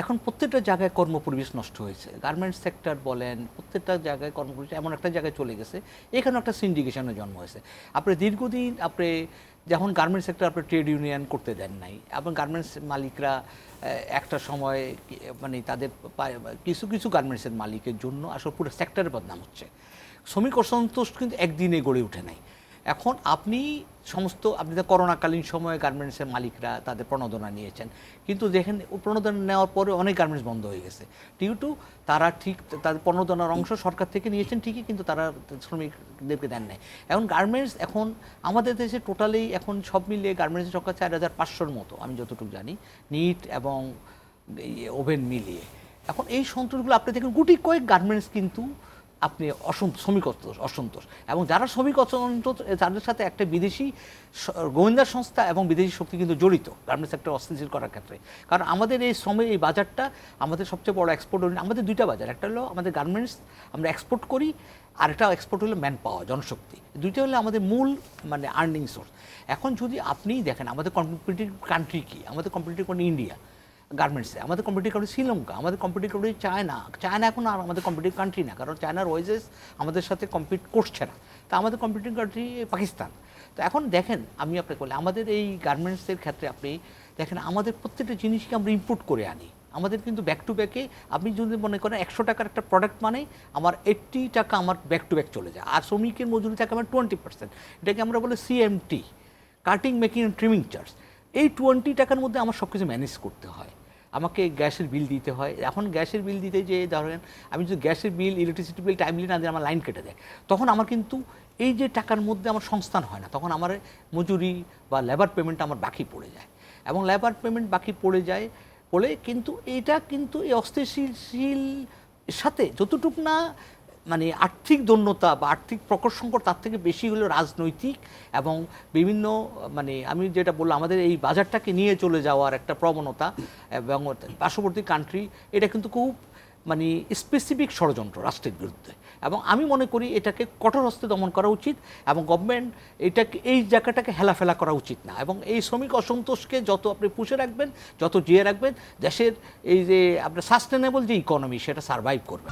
এখন প্রত্যেকটা জায়গায় কর্মপরিবেশ নষ্ট হয়েছে। গার্মেন্টস সেক্টর বলেন, প্রত্যেকটা জায়গায় কর্মপরিবেশ এমন একটা জায়গায় চলে গেছে এখানে একটা সিন্ডিকেশনের জন্ম হয়েছে। আপনি দীর্ঘদিন আপনি যখন গার্মেন্টস সেক্টর আপনি ট্রেড ইউনিয়ন করতে দেন নাই এবং গার্মেন্টস মালিকরা একটা সময় মানে তাদের কিছু কিছু গার্মেন্টসের মালিকের জন্য আসলে পুরো সেক্টরের বদনাম হচ্ছে। শ্রমিক অসন্তোষ কিন্তু একদিনে গড়ে ওঠে নাই। এখন আপনি সমস্ত, আপনি তো করোনাকালীন সময়ে গার্মেন্টসের মালিকরা তাদের প্রণোদনা নিয়েছেন। কিন্তু যেখানে প্রণোদনা নেওয়ার পরে অনেক গার্মেন্টস বন্ধ হয়ে গেছে। ডিউ টু তারা ঠিক তাদের প্রণোদনার অংশ সরকার থেকে নিয়েছেন ঠিকই, কিন্তু তারা শ্রমিকদেরকে দেন নাই। এখন গার্মেন্টস এখন আমাদের দেশে টোটালি এখন সব মিলিয়ে গার্মেন্টসের সংখ্যা চার হাজার পাঁচশোর মতো, আমি যতটুকু জানি। নিট এবং ওভেন মিলিয়ে। এখন এই সন্তোষগুলো আপনি দেখুন, গুটি কয়েক গার্মেন্টস কিন্তু আপনি শ্রমিক অসন্তোষ এবং যারা শ্রমিক অসন্তোষ তাদের সাথে একটা বিদেশি গোয়েন্দা সংস্থা এবং বিদেশি শক্তি কিন্তু জড়িত গার্মেন্টস সেক্টর অস্থিতিশীল করার ক্ষেত্রে। কারণ আমাদের এই শ্রমের এই বাজারটা আমাদের সবচেয়ে বড় এক্সপোর্ট আমাদের দুইটা বাজার, একটা হলো আমাদের গার্মেন্টস আমরা এক্সপোর্ট করি, আর একটা এক্সপোর্ট হলো ম্যান পাওয়ার জনশক্তি দুইটা হলো আমাদের মূল মানে আর্নিং সোর্স এখন যদি আপনিই দেখেন, আমাদের কম্পিটিটিভ কান্ট্রি কি? আমাদের কম্পিটিটিভ কান্ট্রি ইন্ডিয়া গার্মেন্টসে আমাদের কম্পিটিভ কান্ট্রি শ্রীলঙ্কা, আমাদের কম্পিটিভ কান্ট্রি চায়না। চায়না এখন আর আমাদের কম্পিটিভ কান্ট্রি না, কারণ চায়নার ওয়েজেস আমাদের সাথে কম্পিট করছে না। তা আমাদের কম্পিটিভ কান্ট্রি পাকিস্তান। তো এখন দেখেন, আমি আপনাকে বলি, আমাদের এই গার্মেন্টসের ক্ষেত্রে আপনি দেখেন, আমাদের প্রত্যেকটা জিনিসকে আমরা ইম্পোর্ট করে আনি। আমাদের কিন্তু ব্যাক টু ব্যাকে আপনি যদি মনে করেন একশো টাকার একটা প্রোডাক্ট মানে আমার এইট্টি টাকা আমার ব্যাক টু ব্যাক চলে যায়। আর শ্রমিকের মজুরি থাকে আমার টোয়েন্টি পার্সেন্ট এটাকে আমরা বলি CMT cutting making and trimming charge এই টোয়েন্টি টাকার মধ্যে আমার সব কিছু ম্যানেজ করতে হয়। আমাকে গ্যাসের বিল দিতে হয়। এখন গ্যাসের বিল দিতে যে ধরেন আমি যদি গ্যাসের বিল ইলেকট্রিসিটি বিল টাইমলি না দিলে আমার লাইন কেটে দেয়। তখন আমার কিন্তু এই যে টাকার মধ্যে আমার সংস্থান হয় না, তখন আমার মজুরি বা লেবার পেমেন্ট আমার বাকি পড়ে যায়। এবং লেবার পেমেন্ট বাকি পড়ে যায় বলে কিন্তু এটা কিন্তু এই অস্থিতিশীল সাথে যতটুক না মানে আর্থিক দন্যতা বা আর্থিক প্রকট সংকট তার থেকে বেশি হলো রাজনৈতিক এবং বিভিন্ন মানে আমি যেটা বললাম, আমাদের এই বাজারটাকে নিয়ে চলে যাওয়ার একটা প্রবণতা এবং পার্শ্ববর্তী কান্ট্রি এটা কিন্তু খুব মানে স্পেসিফিক ষড়যন্ত্র রাষ্ট্রের বিরুদ্ধে। এবং আমি মনে করি এটাকে কঠোর হস্তে দমন করা উচিত এবং গভর্নমেন্ট এটাকে, এই জায়গাটাকে হেলাফেলা করা উচিত না। এবং এই শ্রমিক অসন্তোষকে যত আপনি পুষে রাখবেন, যত জিয়ে রাখবেন, দেশের এই যে আপনার সাস্টেনেবল যে ইকোনমি সেটা সার্ভাইভ করবে।